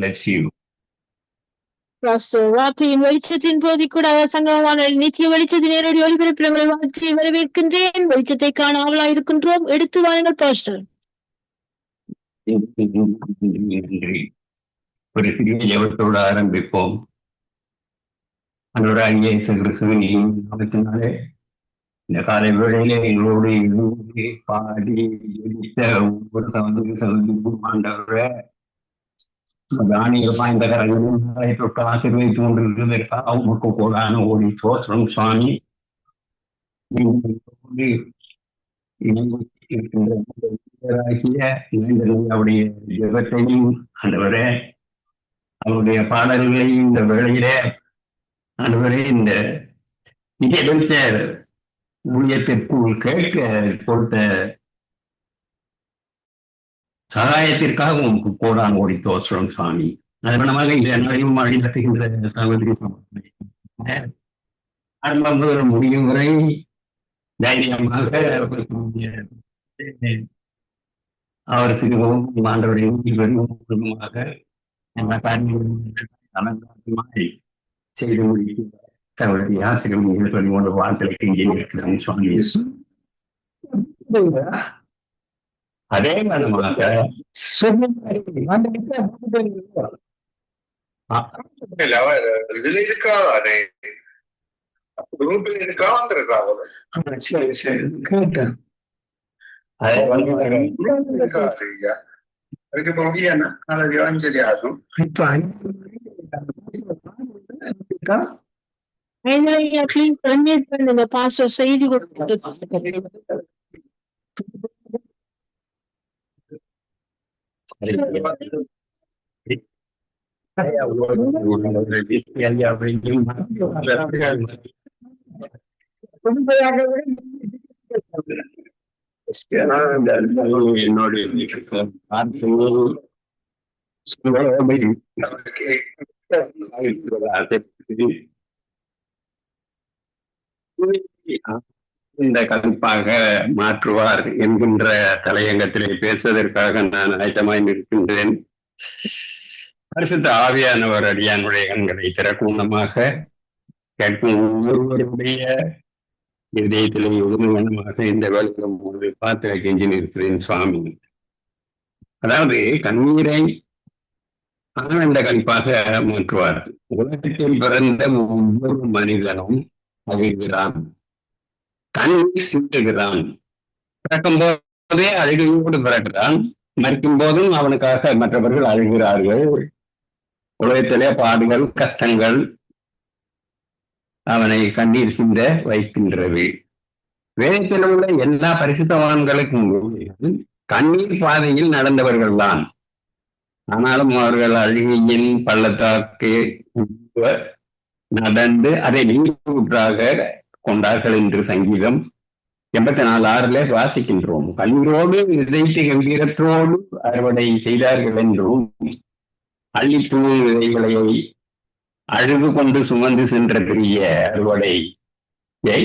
bless you. Pastor வார்த்தையின் வெளிச்சத்தின் போதி கூட சங்கமான நித்திய வெளிச்சத்தின் நேரடி ஒளிபரப்பில் உங்களை வாழ்த்தி வரவேற்கின்றேன். வெளிச்சத்தை காண ஆவலாயிருக்கின்றோம் எடுத்து வாருங்கள் பாஸ்டர் ஒரு சிறிய ஜெபத்தோடு ஆரம்பிப்போம் அன்றாகிய கிறிஸ்துவின் நாமத்தினாலே இந்த காலை வேளையிலே எங்களோடு பாடி ஜெபித்த ஒவ்வொரு சகோதரி சகோதரிக்கும் ஆண்டவரை தானிய பாய்ந்த கரங்களும் நாளை தொட்டு ஆசீர்வதித்து கொண்டிருக்கிறதற்காக உமக்கு கோடான ஓடி சோத்திரம் சுவாமி நீங்களோடு இணைந்து இருக்கின்ற ஆகிய அவருடைய ஜெபத்தையும் ஆண்டவரே அவருடைய பாடல்களையும் இந்த வேளையிலே ஆண்டவரே இந்த நிகழ்ச்ச ஊழியத்திற்குள் கேட்க கொடுத்த சகாயத்திற்காக உங்களுக்கு கோடான் ஓடி தோற்றம் சுவாமி அதனமாக இந்த நாளையும் அழிந்தட்டுகின்ற சகோதரி ஆரம்பம் முதல் முடியும் வரை தைரியமாக அவர் சிறுவும் ஆண்டவருடைய முழுவதுமாக எல்லா காரியங்களும் செய்து முடிக்கிறார் தங்களுடைய ஆசிரியர் சொல்லி கொண்டு இங்கே இருக்கிறார். சுவாமி அதே விதமாக இல்ல அவ இதுல இருக்காதானே குரூப்ல இருக்கா வந்திருக்காங்க சரி சரி கேட்டேன் அதே இருக்காது ஐயா அதுக்கு இப்போ முடியாது நாளைக்கு அஞ்சலி ஆகும் ப்ளீஸ் அன்மியூட் பண்ணுங்க பாஸ்டர் செய்தி கொடுத்து என்னோட இந்த கண்பாக மாற்றுவார் என்கின்ற தலையங்கத்திலே பேசுவதற்காக நான் ஆயத்தமாய் நிற்கின்றேன். பரிசுத்த ஆவியானவர் அடியானுடைய கண்களை திறக்கூணமாக கேட்கும் ஒவ்வொருவருடைய இதயத்திலே உரிமையாக இந்த வேலைக்கும் போது பார்த்து கெஞ்சி நிற்கிறேன் சுவாமி. அதாவது கண்ணீரை ஆனந்த கணிப்பாக மாற்றுவார். உலகத்தில் பிறந்த ஒவ்வொரு மனிதனும் அழுகிறான் கண்ணீர் சிந்துகிறான் பிறக்கும் போதே அழுகையோடு பிறக்கிறான் மறிக்கும் போதும் அவனுக்காக மற்றவர்கள் அழுகிறார்கள். உலகத்திலே பாடுகள் கஷ்டங்கள் அவனை கண்ணீர் சிந்த வைக்கின்றது. வேதத்தில் உள்ள எல்லா பரிசுத்தவான்களுக்கும் கண்ணீர் பாதையில் நடந்தவர்கள் தான் ஆனாலும் அவர்கள் அழுகையின் பள்ளத்தாக்கு நடந்து அதை நீங்கூற்றாக கொண்டார்கள் என்று சங்கீதம் எண்பத்தி நாலு ஆறுல வாசிக்கின்றோம். கண்ணீரோடு இதயத்து கம்பீரத்தோடு அறுவடை செய்தார்கள் என்றும் அள்ளிப்பூ விதைகளை அழுது கொண்டு சுமந்து சென்ற பெரிய அறுவடையை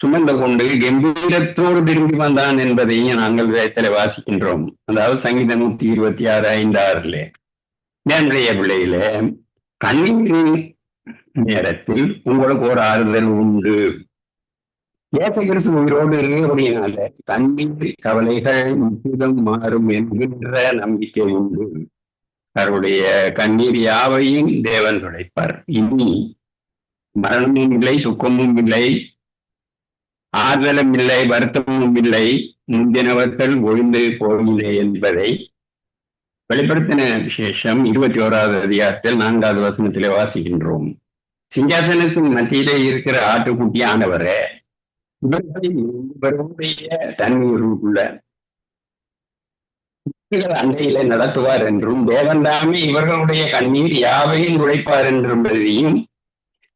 சுமந்து கொண்டு கம்பீரத்தோடு திரும்பி வந்தான் என்பதையும் நாங்கள் வேதத்தில் வாசிக்கின்றோம். அதாவது சங்கீதம் நூத்தி இருபத்தி ஆறு ஐந்து ஆறுல. என்னுடைய பிள்ளையில கண்ணீரின் நேரத்தில் உங்களுக்கு ஒரு ஆறுதல் உண்டு. ஏச உயிரோடு இருக்கிறபடியினால கண்ணீர் கவலைகள் முற்றிலும் மாறும் என்கின்ற நம்பிக்கை உண்டு. அவருடைய கண்ணீர் யாவையும் தேவன் துடைப்பார். இனி மரணமும் இல்லை துக்கமும் இல்லை ஆறுதலும் இல்லை வருத்தமும் இல்லை முந்தினவர்கள் ஒழிந்து போகவில்லை என்பதை வெளிப்படுத்தின விசேஷம் இருபத்தி ஓராவது அதிகாரத்தில் நான்காவது வசனத்திலே வாசிக்கின்றோம். சிங்காசனத்தின் மத்தியிலே இருக்கிற ஆட்டுக்குட்டியானவரே இவர்களுடைய தன்மையுள்ள அண்டையில நடத்துவார் என்றும் தேவன் தாமே இவர்களுடைய கண்ணீர் யாவையும் உழைப்பார் என்றும்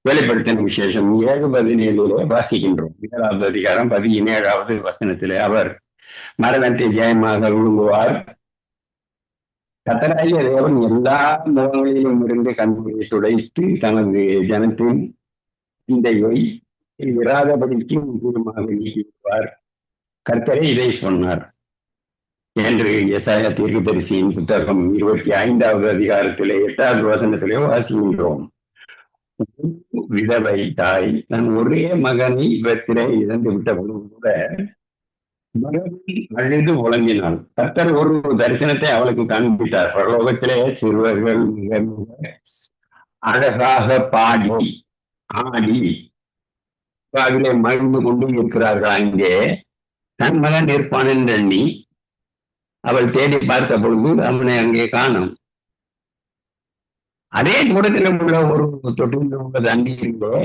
வெளிப்படுத்தின விசேஷம் ஏழு பதினேழிலே வாசிக்கின்றோம். ஏழாவது அதிகாரம் பதினேழாவது வசனத்திலே அவர் மரணத்தை ஜெயமாக விழுங்குவார் கத்தராகிய தேவன் எல்லா முகங்களிலும் இருந்து கண்களை துடைத்து தனது ஜனத்தின் சிந்தையை இராதபடிக்கும் குருமாக நீக்கிவிடுவார் கர்த்தரே இதை சொன்னார். என்று எசாய தீர்க்கதரிசியின் புத்தகம் இருபத்தி ஐந்தாவது அதிகாரத்திலே எட்டாவது வசனத்திலே வாசிக்கின்றோம். விதவை தாய் தன் ஒரே மகனை இவத்திலே இழந்து விட்டபோது கூட மகன் அழுது முழங்கினாள். கர்த்தர் ஒரு தரிசனத்தை அவளுக்கு காண்பித்தார். பரலோகத்திலே சிறுவர்கள் மிக மிக அழகாக பாடி ஆடி அதிலே மகிழ்ந்து கொண்டு இருக்கிறார்கள் அங்கே தன் மகன் இருப்பான் என்று எண்ணி அவள் தேடி பார்த்த பொழுது அவனை அங்கே காணும். அதே கூடத்தில் உள்ள ஒரு தொட்டில் உள்ள தண்ணீரிலே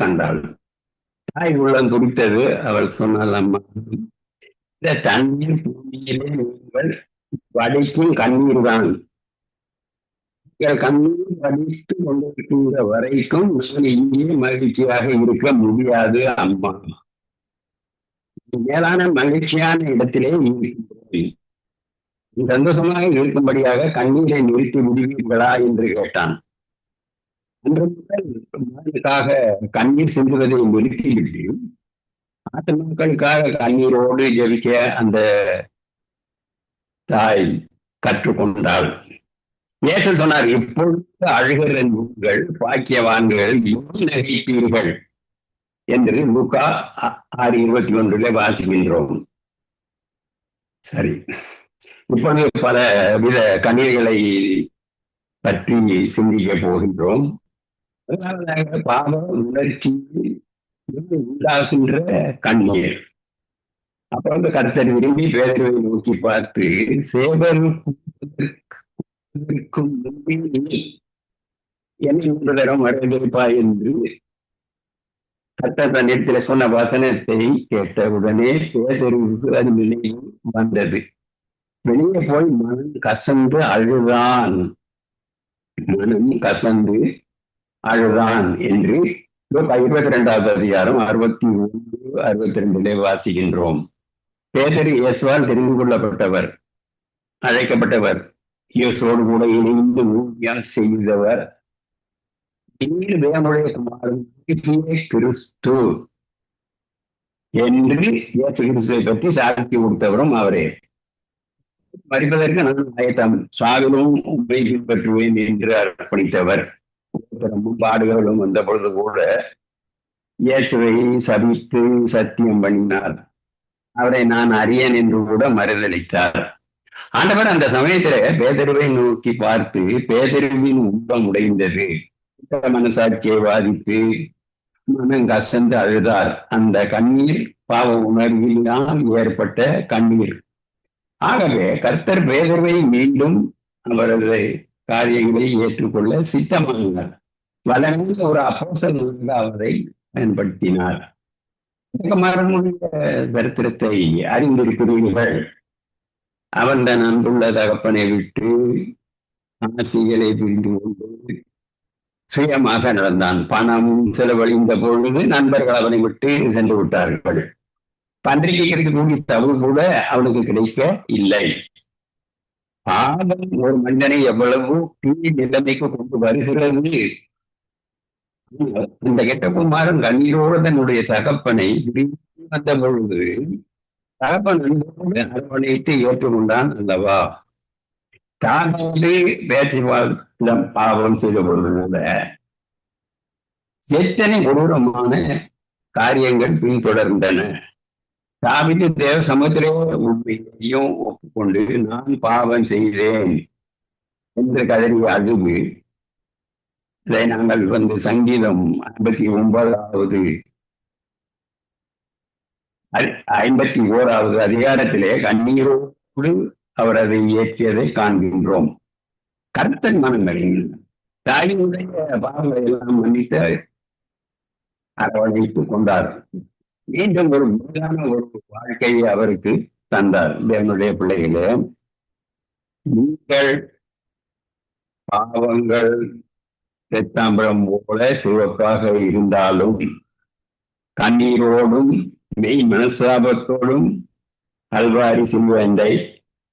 கண்டாள். தாய் உள்ளம் துடித்தது. அவள் சொன்னாள் அம்மா இந்த தண்ணீர் பூமியிலே நீங்கள் வடிக்கும் கண்ணீர் தான் நீங்கள் கண்ணீர் வடித்து கொண்டிருக்கின்ற வரைக்கும் நான் இங்கே மகிழ்ச்சியாக இருக்க முடியாது அம்மா. மேலான மகிழ்ச்சியான இடத்திலே இருக்கின்றேன் சந்தோஷமாக இருக்கும்படியாக கண்ணீரை நிறுத்தி விடுவீர்களா என்று கேட்டான். அன்று முதல் மகனுக்காக கண்ணீர் செல்வதை நிறுத்திவிட்டு நாட்டு மக்களுக்காக கண்ணீரோடு ஜெபிக்க அந்த தாய் கற்றுக்கொண்டாள். இயேசு சொன்னார் இப்பொழுது அழுகிற நீங்கள் பாக்கியவான்கள் இன்னும் நகைப்பீர்கள் என்று லூக்கா ஆறு இருபத்தி ஒன்றிலே வாசிக்கின்றோம். சரி. இப்பொழுது பல வித கண்ணீர்களை பற்றி சிந்திக்க போகின்றோம். முதலாவதாக பாவ உணர்ச்சி உண்டாகின்ற கண்ணீர். அப்புறம் வந்து கருத்தர் விரும்பி பேரவை நோக்கி பார்த்து சேவருக்கும் முன்பே என்னை ஒரு தரம் வரவேற்பா என்று கட்ட தன்னிடத்துல சொன்ன வசனத்தை கேட்டவுடனே பேதறிவுக்கு அது நினைவு வந்தது. வெளியே போய் மனம் கசந்து அழுதான். மனம் கசந்து அழுதான் என்று இருபத்தி ரெண்டாவது அதிகாரம் அறுபத்தி ஒன்று அறுபத்தி ரெண்டிலே வாசிக்கின்றோம். பேதறி இயேசுவால் தெரிந்து கொள்ளப்பட்டவர் அழைக்கப்பட்டவர். இயேசோடு கூட இணைந்து ஊழியம் செய்தவர். வேமுடைய குமாரன் கிறிஸ்து என்று இயேசு கிறிஸ்துவை பற்றி சாதித்து கொடுத்தவரும் அவரே. மறிப்பதற்கு நான் ஆயத்தம் சாவிலும் உண்மை பின்பற்றுவேன் என்று அர்ப்பணித்தவர். பாடுகளும் வந்த பொழுது கூட இயேசுவை சபித்து சத்தியம் பண்ணினார். அவரை நான் அறியேன் என்று கூட மறுதளித்தார் ஆண்டவர் அந்த சமயத்துல பேதருவை நோக்கி பார்த்து பேதருவின் உண்பம் உடைந்தது. மனசாட்சியை வாதித்து மனம் கசந்து அழுதார். அந்த கண்ணீர் பாவ உணர்வினால் ஏற்பட்ட கண்ணீர். ஆகவே கர்த்தர் பேதர்வை மீண்டும் அவரது காரியங்களை ஏற்றுக்கொள்ள சித்தமானார். வளர்ந்த ஒரு அப்போசனாக அவரை பயன்படுத்தினார். மரனுடைய சரித்திரத்தை அறிந்திருக்கிறீர்கள். அவன் தன் அன்புள்ள தகப்பனை விட்டு ஆசிகளை பிரிந்து கொண்டு சுயமாக நடந்தான். பணம் செலவழிந்த பொழுது நண்பர்கள் அவனை விட்டு சென்று விட்டார்கள். பன்றிக்கு கிடைக்கக்கூடிய தவறு கூட அவனுக்கு கிடைக்க இல்லை. பாவம் ஒரு மனிதனை எவ்வளவு தீ நிலைமைக்கு கொண்டு வருகிறது. அந்த கெட்டகுமாரன் கண்ணீரோடு தன்னுடைய தகப்பனை வந்த பொழுது தகப்பன் அன்போடு அரவணைத்து ஏற்றுக்கொண்டான் அல்லவா? தானோடு பேச்சுவாதம் பாவம் செய்த பொழுது கூட எத்தனை கொடூரமான காரியங்கள் பின்தொடர்ந்தன. தாவிட்டு தேவ சமுத்திரே உண்மையையும் ஒப்புக்கொண்டு நான் பாவம் செய்தேன் என்று கதறி அழுது. இதை நாங்கள் வந்து சங்கீதம் ஐம்பத்தி ஒன்பதாவது ஐம்பத்தி ஓராவது அதிகாரத்திலே கண்ணீரோடு அவர் அதை இயற்றியதை காண்கின்றோம். கருத்தன் மனங்களில் தாயினுடைய பாவங்களை எல்லாம் மன்னித்து அரவணைத்துக் கொண்டார். மீண்டும் ஒரு முறையான ஒரு வாழ்க்கையை அவருக்கு தந்தார். தேவனுடைய பிள்ளைகளே நீங்கள் பாவங்கள் செத்தாம்பரம் போல சிவப்பாக இருந்தாலும் கண்ணீரோடும் மெய் மனசாபத்தோடும் அல்வாரி சில்வந்தை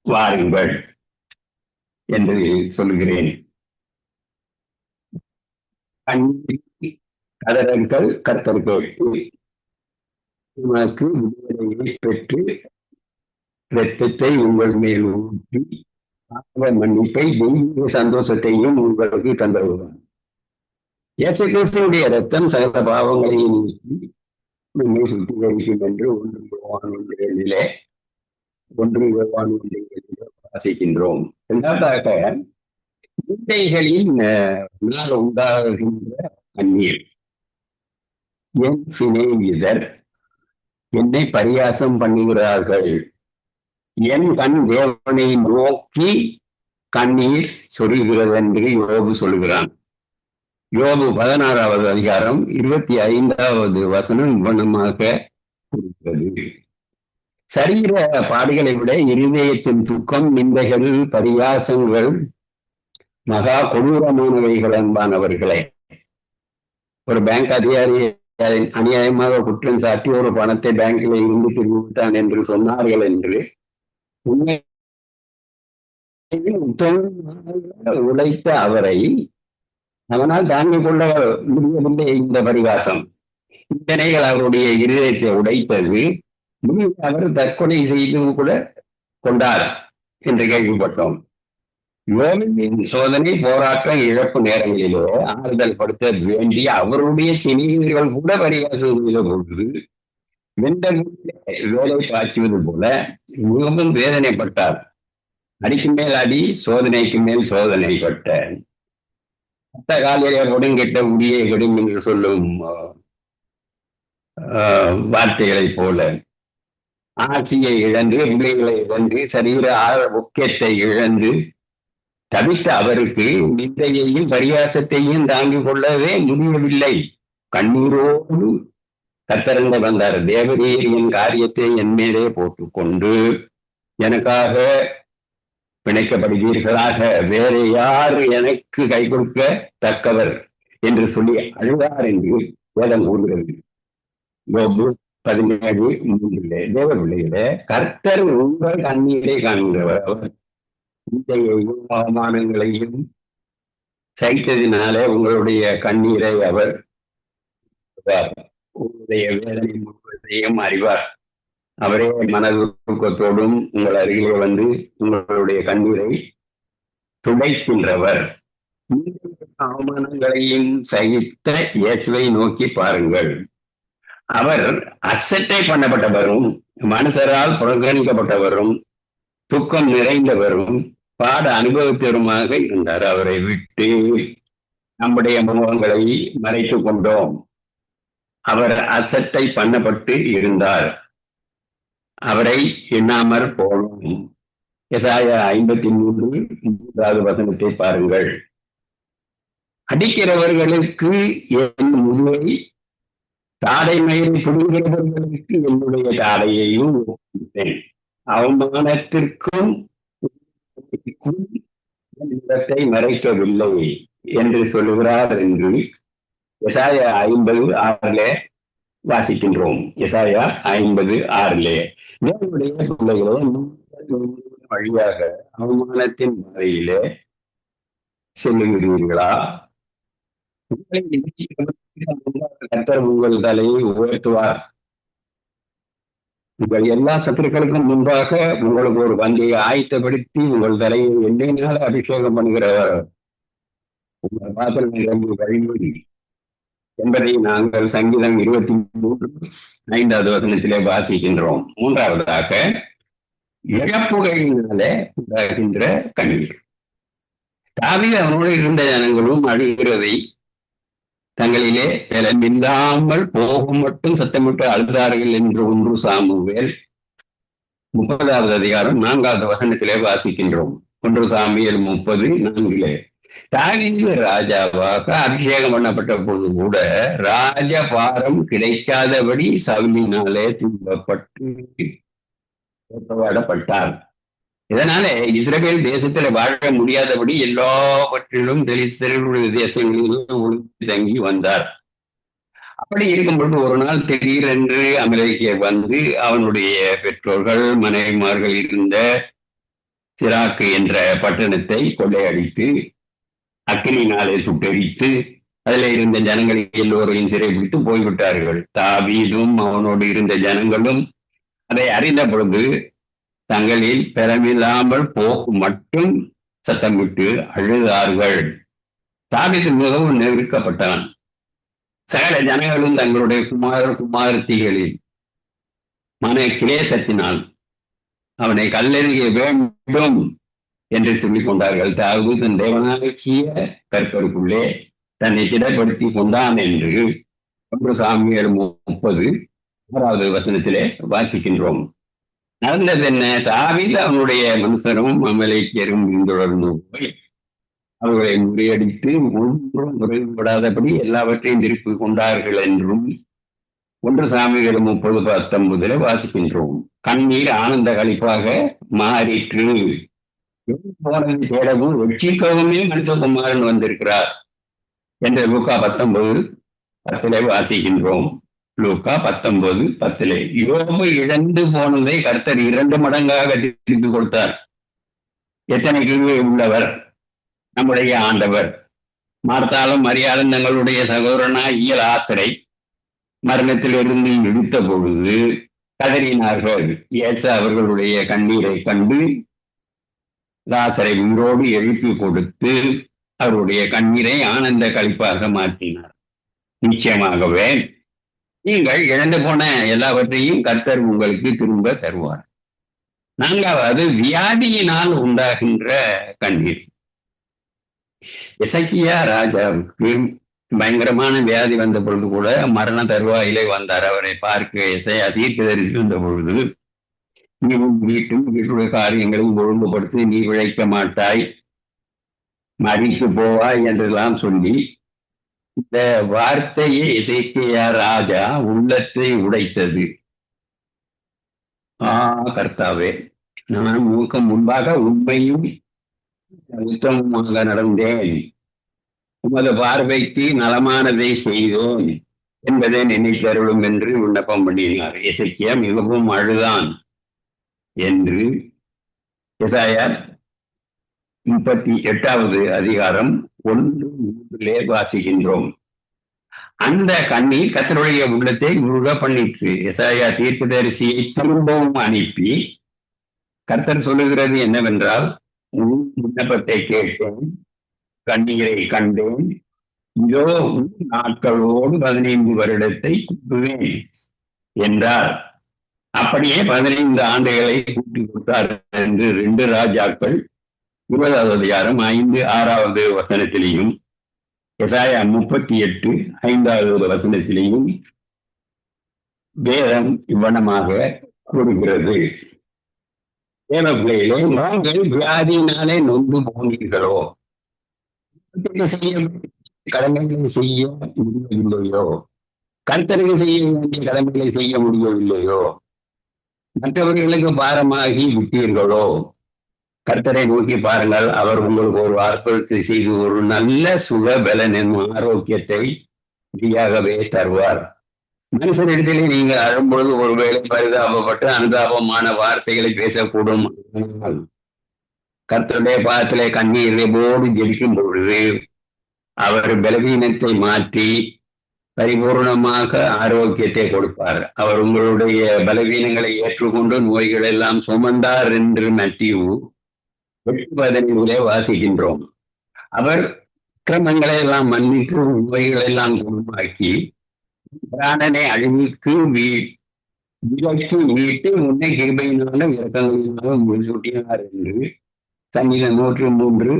வாருங்கள் என்று சொல்கிறேன். கண்ணீர் கத்தர்களுக்கு உனக்கு விடுதலையை பெற்று இரத்தத்தை உங்கள் மேல் ஊற்றி பாவ மன்னிப்பை தெய்வீக சந்தோஷத்தையும் உங்களுக்கு தந்தருவான் இயேசு கிறிஸ்துவனுடைய ரத்தம் சகல பாவங்களையும் நீக்கி நம்மை சுத்திகரிக்கும் என்று ஒன்று யோவான் ஒன்றிலே ஒன்று யோவான் ஒன்றிலே வாசிக்கின்றோம். இரண்டாவதாக முட்டைகளின் நாள் உண்டாகின்ற தண்ணீர். என் சிநேகிதர் என்னை பரியாசம் பண்ணுகிறார்கள். என் கண் தேவனை நோக்கி கண்ணீர் சொருகிறது என்று யோகு சொல்கிறான். யோபு பதினாறாவது அதிகாரம் இருபத்தி ஐந்தாவது வசனம் நிபந்தமாக இருக்கிறது. சரீர பாடுகளை விட இருதயத்தின் துக்கம் நிந்தைகள் பரியாசங்கள் மகா கொடூரமானவைகள் அன்பானவர்களே. ஒரு பேங்க் அதிகாரி அநியாயமாக குற்றம் சாட்டி ஒரு பணத்தை பேங்கில் இருந்து திரும்பிவிட்டான் என்று சொன்னார்கள் என்று உண்மை உழைத்த அவரை அவனால் தாங்கிக் கொள்ள முடியவில்லை இந்த பரிகாசம். இத்தனைகள் அவருடைய இருதயத்தை உடைத்தது. அவர் தற்கொலை செய்து கூட கொண்டார் என்று கேள்விப்பட்டோம். யோமின் சோதனை போராட்டம் இழப்பு நேரங்களிலே ஆறுதல் படுத்த வேண்டிய அவருடைய சினிகள் கூட பரிகாசம் செய்த பொழுது வெந்த வேலை பாய்ச்சுவது போல மிகவும் வேதனைப்பட்டார். அடிக்கு மேல் அடி சோதனைக்கு மேல் சோதனைப்பட்ட அத்த காலையில ஒடுங்கிட்ட முடியை கெடும் என்று சொல்லும் வார்த்தைகளைப் போல. ஆட்சியை இழந்து பிள்ளைகளை இழந்து சரீர முக்கியத்தை இழந்து தவித்த அவருக்கு நிந்தையையும் பரியாசத்தையும் தாங்கிக் கொள்ளவே முடியவில்லை. கண்ணீரோடு கத்தரங்க வந்தார். தேவரீர் என் காரியத்தை என் மேலே போட்டுக்கொண்டு எனக்காக பிணைக்கப்படுவீர்களாக. வேற யார் எனக்கு கை கொடுக்க தக்கவர் என்று சொல்லி அழுதார் என்று வேதம் கூறுகிறது. கோபு பதினேழு மூன்றிலே தேவ பிள்ளைகளே கர்த்தர் உங்கள் கண்ணீரை காண்கிறவர் அவர். இந்த அவமானங்களையும் சைத்ததினாலே உங்களுடைய கண்ணீரை அவர். உங்களுடைய வேதனை முழுவதையும் அறிவார். அவரே மனதுக்கத்தோடும் உங்கள் அருகிலே வந்து உங்களுடைய கண்ணீரை துடைக்கின்றவர். அவமானங்களையும் சகித்த இயேசுவை நோக்கி பாருங்கள். அவர் அசட்டை பண்ணப்பட்டவரும் மனுஷரால் புறக்கணிக்கப்பட்டவரும் துக்கம் நிறைந்தவரும் பாட அனுபவித்தவருமாக இருந்தார். அவரை விட்டு நம்முடைய முகங்களை மறைத்துக் கொண்டோம். அவர் அசட்டை பண்ணப்பட்டு இருந்தார். அவரை எண்ணாமற் போனோம் எசாய ஐம்பத்தி மூன்று மூன்றாவது வசனத்தை பாருங்கள். அடிக்கிறவர்களுக்கு என் முதுவை தாடை மயிரை பிடுங்கிறவர்களுக்கு என்னுடைய தாடையையும் அவமானத்திற்கும் இடத்தை மறைக்கவில்லை என்று சொல்லுகிறார் என்று எசாய ஐம்பது ஆறுல வாசிக்கின்றோம். எசாயா ஐம்பது ஆறிலே தேவனுடைய பிள்ளைகளே வழியாக அவமானத்தின் வரையிலே செல்லுகிறீர்களா? கத்தர் உங்கள் தலையை உயர்த்துவார். உங்கள் எல்லா சத்துருக்களுக்கும் முன்பாக உங்களுக்கு ஒரு வண்டியை ஆயத்தப்படுத்தி உங்கள் தலையை எண்ணெயினால அபிஷேகம் பண்ணுகிறவர் உங்கள் வாசல் வழிமொழி என்பதை நாங்கள் சங்கீதம் இருபத்தி மூன்று ஐந்தாவது வசனத்திலே வாசிக்கின்றோம். மூன்றாவதாக இழப்புகையினாலே உண்டாகின்ற கண்ணீர். தாவித அவனோடு இருந்த ஜனங்களும் அழுகிறதை தங்களிலே இல்லாமல் போகும் மட்டும் சத்தமிட்டு அழுதார்கள் என்று ஒன்று சாமுவேல் முப்பதாவது அதிகாரம் நான்காவது வசனத்திலே வாசிக்கின்றோம். ஒன்று சாமியல் முப்பது நான்கிலே தாவீது ராஜாவாக அபிஷேகம் பண்ணப்பட்ட போது கூட ராஜ பாரம் கிடைக்காதபடி சவுலினாலே துன்பப்பட்டு போட்டவாடப்பட்டார் இதனால இஸ்ரேல் தேசத்துல வாழ முடியாதபடி எல்லாவற்றிலும் தெளிசர்களுடைய தேசங்களிலும் தங்கி வந்தார். அப்படி இருக்கும் பொழுது ஒரு நாள் திடீரென்று அமெரிக்க வந்து அவனுடைய பெற்றோர்கள் மனைவிமார்கள் இருந்த சிராக்கு என்ற பட்டணத்தை கொள்ளையடித்து அக்னினாலே சுட்டரித்து அதுல இருந்த ஜனங்களை எல்லோரையும் சிறைபிடித்து போய்விட்டார்கள். தாவீதும் அவனோடு இருந்த ஜனங்களும் அதை அறிந்த பொழுது தங்களில் பெறமில்லாமல் போக்கு மட்டும் சத்தமிட்டு அழுதார்கள். தாவீது மிகவும் நெருக்கப்பட்டான். சகல ஜனங்களும் தங்களுடைய குமார குமாரத்திகளில் மன கிளேசத்தினால் அவனை கல்லெறிய வேண்டும். என்று சொல்லிக் கொண்டார்கள். தாவது தன் தேவனாகிய கற்பருக்குள்ளே தன்னை திடப்படுத்தி கொண்டான் என்று ஒன்று சாமியல் முப்பது ஆறாவது வசனத்திலே வாசிக்கின்றோம். நடந்தது என்ன? தாவித அவனுடைய மனுஷரும் அமலைக்கியரும் பின்தொடர்ந்து போய் அவர்களை முறியடித்து ஒன்றும் முறைப்படாதபடி எல்லாவற்றையும் திருப்பி கொண்டார்கள் என்றும் ஒன்று சாமிகள் முப்பது பத்தொன்பதுல வாசிக்கின்றோம். கண்ணீர் ஆனந்த கழிப்பாக மாறிற்று. தேடவும் வெற்றிக்கவுமே மனுஷகுமாரன் வந்திருக்கிறார் என்ற லூக்கா பத்தொன்பது பத்திலே வாசிக்கின்றோம். லூக்கா பத்தொன்பது பத்திலே யோபு இழந்து போனதை கர்த்தர் இரண்டு மடங்காக திருப்பி கொடுத்தார். எத்தனை கிருவை உள்ளவர்? நம்முடைய ஆண்டவர். மார்த்தாலும் மரியாதை தங்களுடைய சகோதரனா இயல் ஆசரை மரணத்திலிருந்து இழுத்த பொழுது கதறினார்கள். ஏச அவர்களுடைய கண்ணீரை கண்டு லாசரை உயிரோடு எழுப்பி கொடுத்து அவருடைய கண்ணீரை ஆனந்த கழிப்பாக மாற்றினார். நிச்சயமாகவே நீங்கள் இழந்து போன எல்லாவற்றையும் கர்த்தர் உங்களுக்கு திரும்ப தருவார். நான்காவது வியாதியினால் உண்டாகின்ற கண்ணீர். இசக்கியா ராஜாவுக்கு பயங்கரமான வியாதி வந்த பொழுது கூட மரண தருவாயிலே வந்தார். அவரை பார்க்க இசையா தீர்க்க தரிசி வந்த பொழுது நீ வீட்டும் வீட்டுடைய காரியங்களும் ஒழுங்குபடுத்தி நீ விழைக்க மாட்டாய். மறித்து போவாய் என்றெல்லாம் சொல்லி இந்த வார்த்தையை இசைக்கியா ராஜா உள்ளத்தை உடைத்தது. ஆ கர்த்தாவே நான் உனக்கு முன்பாக உண்மையும் உத்தமமாக நடந்தேன். உமது பார்வைக்கு நலமானதை செய்தோம் என்பதை நினைத்தருளும் என்று விண்ணப்பம் பண்ணினார். இசைக்கியா மிகவும் அழுதான். என்று இசாயார் முப்பத்தி எட்டாவது அதிகாரம் ஒன்று மூன்றிலே வாசிக்கின்றோம். அந்த கண்ணீர் கத்தருடைய உள்ளத்தை உருக பண்ணிற்று. எசாயா தீர்க்கதரிசியை திரும்பவும் அனுப்பி கர்த்தர் சொல்லுகிறது என்னவென்றால் உன் விண்ணப்பத்தை கேட்டேன் கண்ணீரை கண்டேன் இதோ உன் நாட்களோடு பதினைந்து வருடத்தை கூட்டுவேன் என்றார். அப்படியே பதினைந்து ஆண்டுகளை கூட்டி கொடுத்தார் என்று ரெண்டு ராஜாக்கள் இருபதாவது அதிகாரம் ஐந்து ஆறாவது வசனத்திலையும் எசாயா முப்பத்தி எட்டு ஐந்தாவது வசனத்திலையும் வேதம் இவ்வனமாக கூறுகிறது. தேவ நாங்கள் வியாதியினாலே நொந்து போனீர்களோ? செய்ய கடமைகளை செய்ய முடியவில்லையோ? கர்த்தர்கள் செய்ய வேண்டிய கடமைகளை செய்ய முடியவில்லையோ? மற்றவர்களுக்கு பாரமாகி விட்டீர்களோ? கர்த்தரை நோக்கி பாருங்கள் அவர் உங்களுக்கு ஒரு அற்புதத்தை செய்து ஒரு நல்ல சுக பலனின் ஆரோக்கியத்தை ஃப்ரீயாகவே தருவார். மனுஷனிடத்திலே நீங்கள் அழும்பொழுது ஒருவேளை பரிதாபப்பட்டு அனுதாபமான வார்த்தைகளை பேசக்கூடும் கர்த்தருடைய பாதத்திலே கண்ணீரை போடு ஜெபிக்கும் பொழுது அவர் பலவீனத்தை மாற்றி பரிபூர்ணமாக ஆரோக்கியத்தை கொடுப்பார். அவர் உங்களுடைய பலவீனங்களை ஏற்றுக்கொண்டு நோய்கள் எல்லாம் சுமந்தார் என்று நட்டிவு எட்டு வாசிக்கின்றோம். அவர் கிரமங்களை எல்லாம் மன்னித்து நோய்களை எல்லாம் குணமாக்கி பிராணனை அழிவித்து வீ விலக்கி மீட்டு முன்னே கிருபையினாலும் இறக்கங்களினாலும் முடிசூட்டினார் என்று சங்கீத நூற்று மூன்று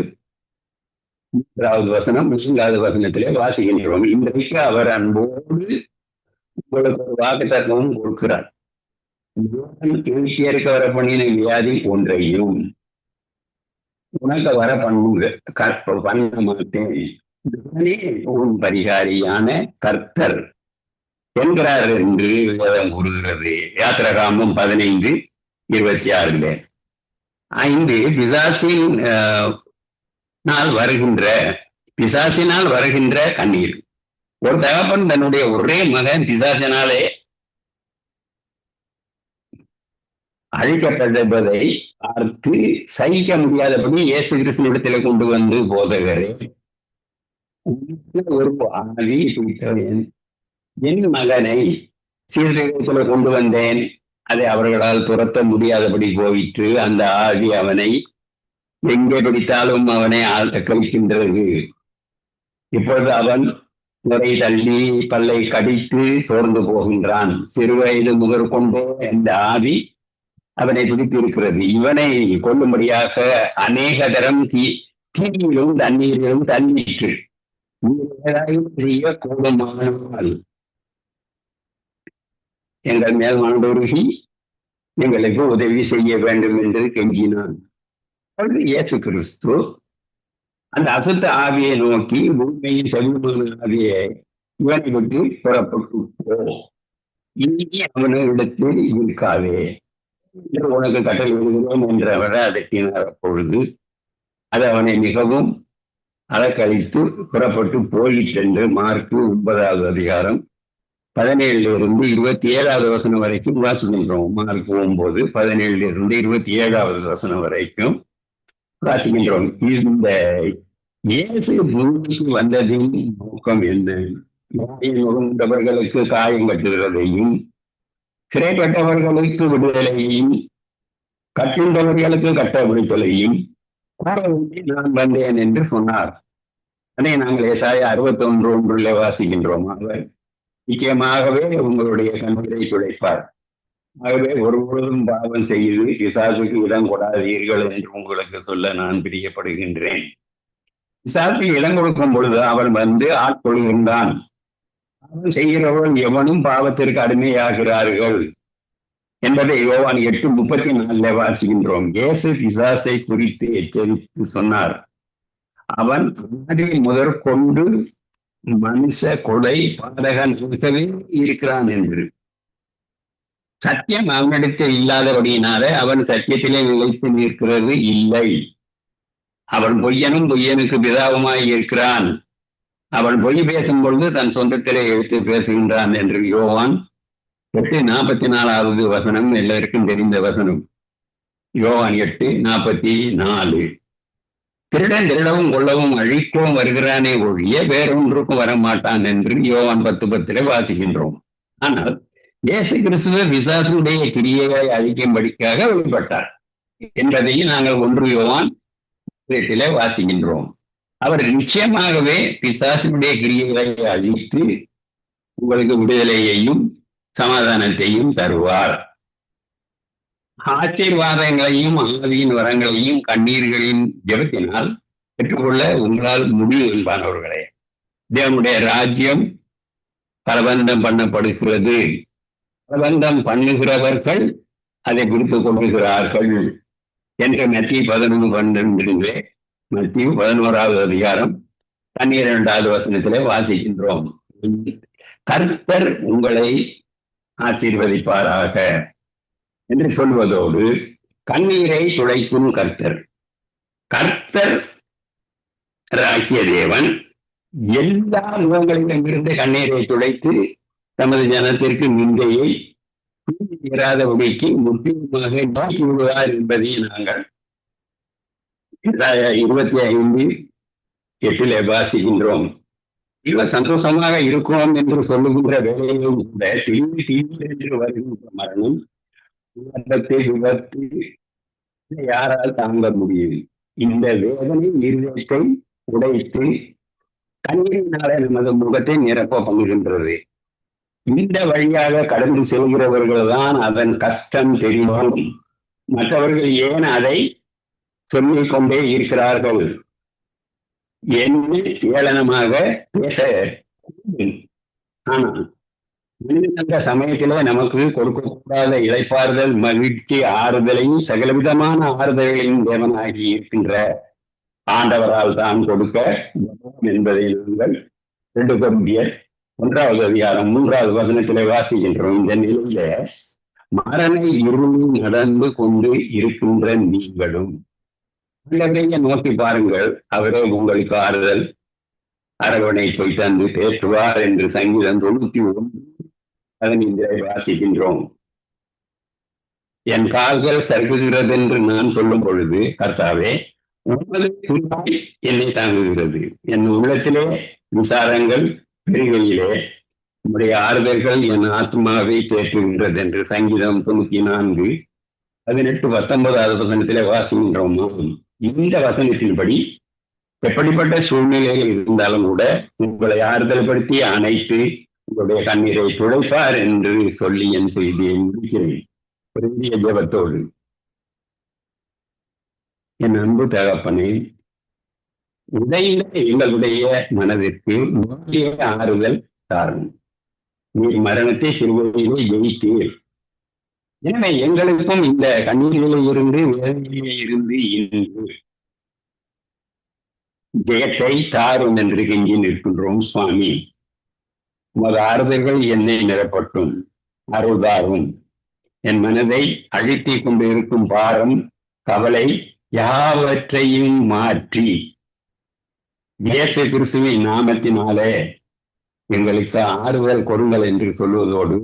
மூன்றாவது வசனம் மூன்றாவது வசனத்திலே வாசிக்கின்றோம். இன்றைக்கு அவர் அன்போடு உங்களுக்கு ஒரு வாக்கு தத்துவம் கொடுக்கிறார் இருக்க வர பண்ணின வியாதி ஒன்றையும் உனக்கு வர பண்ணுங்க கற்ப பண்ண மாட்டேன். உன் பரிகாரியான கர்த்தர் என்கிறார் என்று வேதம் கூறுகிறது. யாத்திரகாமம் பதினைந்து இருபத்தி ஆறுல. ஐந்து பிசாசின் நாள் வருகின்ற பிசாசினால் வருகின்ற கண்ணீர். ஒரு தகப்பன் தன்னுடைய ஒரே மகன் பிசாசினாலே அழிக்கப்பட்டதை பார்த்து சகிக்க முடியாதபடி இயேசு கிறிஸ்துவனிடத்தில் கொண்டு வந்து போதகரே ஒரு ஆவி பிடித்தவன். என் மகனை சீர்திருத்தத்தில் கொண்டு வந்தேன். அதை அவர்களால் துரத்த முடியாதபடி போயிற்று. அந்த ஆவி அவனை எங்கே பிடித்தாலும் அவனை கழிக்கின்றது இப்பொழுது அவன் முறை தள்ளி பல்லை கடித்து சோர்ந்து போகின்றான். சிறு வயது முதற் கொண்டே அந்த ஆவி அவனை பிடித்திருக்கிறது இவனை கொல்லும்படியாக அநேக தரம் தீ தீயிலும் தண்ணீரிலும் தண்ணீற்று ஏதாவது எங்கள் மேல் மாண்டோருகி எங்களுக்கு உதவி செய்ய வேண்டும் என்று கெஞ்சினான். அப்பொழுது இயேசு கிறிஸ்து. அந்த அசுத்த ஆவியை நோக்கி பூமியின் செல்வமான ஆவியை இவனை விட்டு புறப்பட்டு போ. இனி அவனிடத்தில் இருக்காதே. என்று உனக்கு கட்டளை விடுகிறோம் என்றவரை அதட்டினார். அப்பொழுது அது அவனை மிகவும் அலக்கழித்து புறப்பட்டு போயிட்டென்று மார்க்கு ஒன்பதாவது அதிகாரம் பதினேழுல இருந்து இருபத்தி ஏழாவது வசனம் வரைக்கும் வாசிக்கின்றோம். மார்க் ஒன்பது பதினேழுல இருந்து இருபத்தி ஏழாவது வசனம் வரைக்கும். வாசிக்கின்றோம் இந்த இயேசு பூமிக்கு வந்ததின் நோக்கம் என்ன? நுழைந்தவர்களுக்கு காயம் கட்டுகிறதையும் சிறைப்பட்டவர்களுக்கு விடுதலையையும் கட்டுண்டவர்களுக்கு கட்டவிடுதலையும் கூற நான் வந்தேன் என்று சொன்னார். அதை நாங்கள் ஏசாய அறுபத்தி ஒன்று ஒன்றுல வாசிக்கின்றோம். அவர் நிச்சயமாகவே உங்களுடைய கண்களை துடைப்பார். ஆகவே ஒருபொழுதும் பாவம் செய்து பிசாசுக்கு இடம் கொடாதீர்கள் என்று உங்களுக்கு சொல்ல நான் பிரியப்படுகின்றேன். பிசாசுக்கு இடம் கொடுக்கும் பொழுது அவன் வந்து ஆட்கொள்கின்றான் அவன் செய்கிறவர்கள் எவனும் பாவத்திற்கு அடிமையாகிறார்கள் என்பதை யோவான் எட்டு முப்பத்தி நாலுல வாசிக்கின்றோம். இயேசு பிசாசை குறித்து எச்சரித்து சொன்னார். அவன் முதற் முதற்கொண்டு மனுஷ கொலை பாதகனாகவே இருக்கிறான் என்று. சத்தியம் அவனிடத்தில் இல்லாதபடியினால அவன் சத்தியத்திலே நிலைத்து நிற்கிறது இல்லை. அவன் பொய்யனும் பொய்யனுக்கு பிதாவுமாய் இருக்கிறான். அவன் பொய் பேசும் பொழுது தன் சொந்தத்திலே எடுத்து பேசுகின்றான் என்று யோவான் எட்டு நாற்பத்தி நாலாவது வசனம் எல்லாருக்கும் தெரிந்த வசனம். யோவான் எட்டு நாற்பத்தி நாலு திருடன் திருடவும் கொள்ளவும் அழிக்கவும் வருகிறானே ஒழிய வேறொன்றுக்கும் வரமாட்டான் என்று யோவான் பத்து பத்திலே வாசிக்கின்றோம். ஆனால் இயேசு கிறிஸ்துவ விசாசுடைய கிரியையை அழிக்கும்படிக்காக வெளிப்பட்டார் என்பதையும் நாங்கள் ஒன்று யோவான் வாசிக்கின்றோம். அவர் நிச்சயமாகவே பிசாசினுடைய கிரியைகளை அழித்து உங்களுக்கு விடுதலையையும் சமாதானத்தையும் தருவார். ஆச்சரியவாதங்களையும் ஆவியின் வரங்களையும் கண்ணீர்களின் ஜபத்தினால் பெற்றுக்கொள்ள உங்களால் முடியும் என்பானவர்களே. தேவனுடைய ராஜ்யம் பலபந்தம் பண்ணப்படுகிறது. பிரபந்தம் பண்ணுகிறவர்கள் அதை குறித்து கொள்கிறார்கள் என்று மத்திய பதினொன்று பன்னெண்டிலே மத்திய பதினோராவது அதிகாரம் பன்னிரெண்டாவது வசனத்திலே வாசிக்கின்றோம். கர்த்தர் உங்களை ஆசீர்வதிப்பாராக என்று சொல்வதோடு கண்ணீரை துளைக்கும் கர்த்தர். கர்த்தர் ராக்கிய தேவன் எல்லா முகங்களிலும் இருந்து கண்ணீரை துளைத்து தமது ஜனத்திற்கு நிந்தையை இராதபடிக்கு முற்றிலுமாக நீக்கி விடுவார் என்பதை நாங்கள் இருபத்தி ஐந்து எட்டிலே வாசிக்கின்றோம். இவர் சந்தோஷமாக இருக்கிறோம் என்று சொல்லுகின்ற வேலையிலும் கூட தீவி தீவி என்று வருகின்ற மரணம் விபத்தை விபத்து யாரால் தாங்க முடியும்? இந்த வேதனை இருதயத்தை உடைத்து கண்ணீரினாலே நமது முகத்தை நிரப்ப பங்குகின்றது. இந்த வழியாக கடந்து செல்கிறவர்கள் தான் அதன் கஷ்டம் தெரியும் மற்றவர்கள் ஏன் அதை சொல்லிக் கொண்டே இருக்கிறார்கள்? என்று ஏளனமாக பேச ஆனா அந்த சமயத்திலே நமக்கு கொடுக்கக்கூடாத இழைப்பாறுதல் மகிழ்ச்சி ஆறுதலையும் சகலவிதமான ஆறுதலையும் தேவனாகி இருக்கின்ற ஆண்டவரால் தான் கொடுக்க என்பதை நாங்கள் ரெண்டு கம்பியர் ஒன்றாவது அதிகாரம் மூன்றாவது வசனத்திலே வாசிக்கின்றோம். இந்த நிலையில மரண இருளில் நடந்து கொண்டு இருக்கின்ற நீங்களும் நோக்கி பாருங்கள். அவரே உங்களுக்கு ஆறுதல் அரவணைப்பை தந்து பேற்றுவார் என்று சங்கீதம் தொண்ணூத்தி ஒன்று பதினைந்திலே வாசிக்கின்றோம். என் கால்கள் சறுகுகிறது என்று நான் சொல்லும் பொழுது கர்த்தாவே உமது துணை என்னை தாங்குகிறது. என் உள்ளத்திலே விசாரங்கள் பெருகையிலே நம்முடைய ஆறுதல்கள் என் ஆத்மாவை தேற்றுகின்றது என்று சங்கீதம் தொண்ணூத்தி நான்கு பதினெட்டு பத்தொன்பதாவது வசனத்திலே வாசிக்கின்றோம். இந்த வசனத்தின்படி எப்படிப்பட்ட சூழ்நிலைகள் இருந்தாலும் கூட உங்களை ஆறுதல் படுத்தி அணைத்து உங்களுடைய கண்ணீரை துடைப்பார் என்று சொல்லி என் செய்தியை முடிக்கிறேன். பெரிய ஜெபத்தோடு என் அன்பு தகப்பனே இடையில எங்களுடைய மனதிற்கு முக்கிய ஆறுதல் தாரும். நீ மரணத்தை சிறுவையிலே ஜெயித்தீர். எனவே எங்களுக்கும் இந்த கண்ணீரிலே இருந்து வேதனையிலே இருந்து இன்று. ஜெயத்தை தாரும் என்று கெஞ்சி நிற்கின்றோம் சுவாமி. உமது ஆறுதல்கள் என்னை நிரப்பட்டும் அருள்தாரும். என் மனதை அழுத்திக் கொண்டு இருக்கும் பாரம் கவலை யாவற்றையும் மாற்றி. இயேசு கிறிஸ்துவின் நாமத்தினாலே எங்களுக்கு ஆறுதல் கொடுங்கள் என்று சொல்வதோடு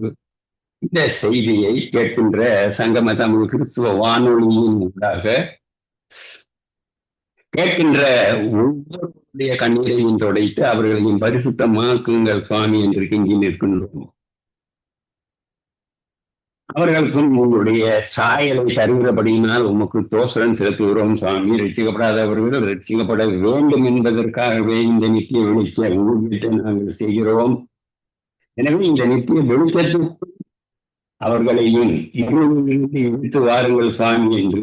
இந்த செய்தியை கேட்கின்ற சங்கம தமிழ் கிறிஸ்துவ வானொலியின் ஊடாக கேட்கின்ற ஒவ்வொருடைய கண்ணீரையும் தொடைத்து அவர்களையும் பரிசுத்தமாக்குங்கள் சுவாமி என்று கிங்கி நிற்கின்றோம். அவர்களுக்கும் உங்களுடைய சாயலை தருகிறபடியினால் உமக்கு தோசரன் செலுத்துகிறோம் சாமி. ரட்சிக்கப்படாதவர்கள் ரட்சிக்கப்பட வேண்டும் என்பதற்காகவே இந்த நித்திய வெளிச்ச ஊழியத்தை நாங்கள் செய்கிறோம். எனவே இந்த நித்திய வெளிச்சத்துக்கு அவர்களையும் இருளிலிருந்து இழுத்து வாருங்கள் சாமி என்று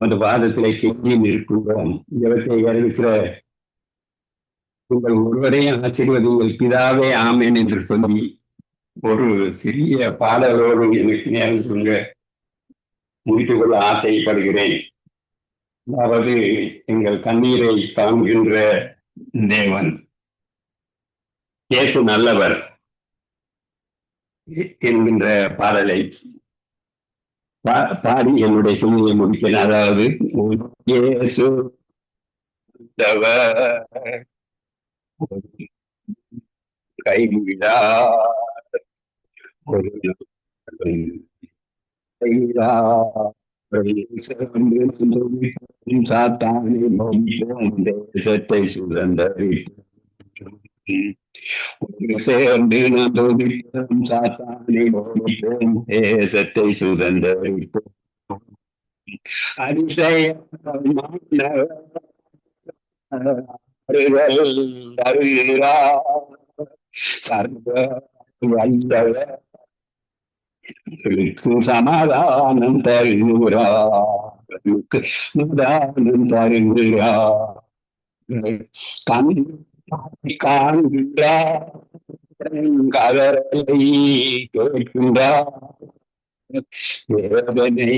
அந்த வாதத்திலே கேள்வி நிற்கின்றோம் இவற்றை அறிவிக்கிற உங்கள் ஒருவரையும் ஆசீர்வதிங்கள் பிதாவே ஆமேன் என்று சொல்லி ஒரு சிறிய பாடலோடு எனக்கு நேரம் சொல்ல முடித்துக் கொள்ள ஆசைப்படுகிறேன். அதாவது எங்கள் கண்ணீரை தாங்குகின்ற தேவன். இயேசு நல்லவர் என்கின்ற பாடலை பாடி என்னுடைய சிந்தையை முடிக்கிறேன். அதாவது இயேசு கைவிடா. mình mình thấy ra mình sẽ đến chúng chúng ta ta nên mong muốn để sẽ tới sự lần đời Sayanam Satani Bhagavam Esate Sudandari Adisaya Sarva Vandava സമാധാനം തരുന്നുരാ സമാധാനം തരുന്നുരാ കവരലൈ കേൾക്കുരാ വേദനൈ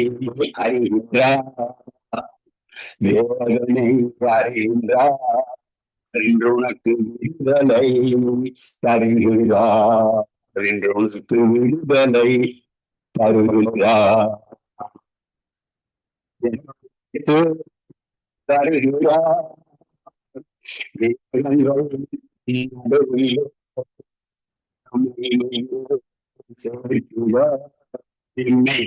അറിയുരാ വേദനൈ അറിയുരാ അറിയുണക്ക് വിടുതലൈ തരുന്നുരാ உனக்கு விடுதலை தருகிறார் என்று உனக்கு விடுதலை தருகிறார் தருகிறார் என்னை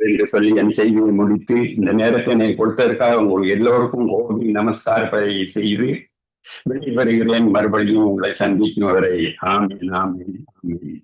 என்று சொல்லி என் செய்தியை முடித்து இந்த நேரத்தை என்னை கொடுத்ததற்காக உங்களுக்கு எல்லோருக்கும் கோபி நமஸ்காரப்பதை செய்து வெளிவருகிறேன் மறுபடியும் உங்களை சந்திக்கும் வரை. ஆமீன் ஆமீன் ஆமீன்.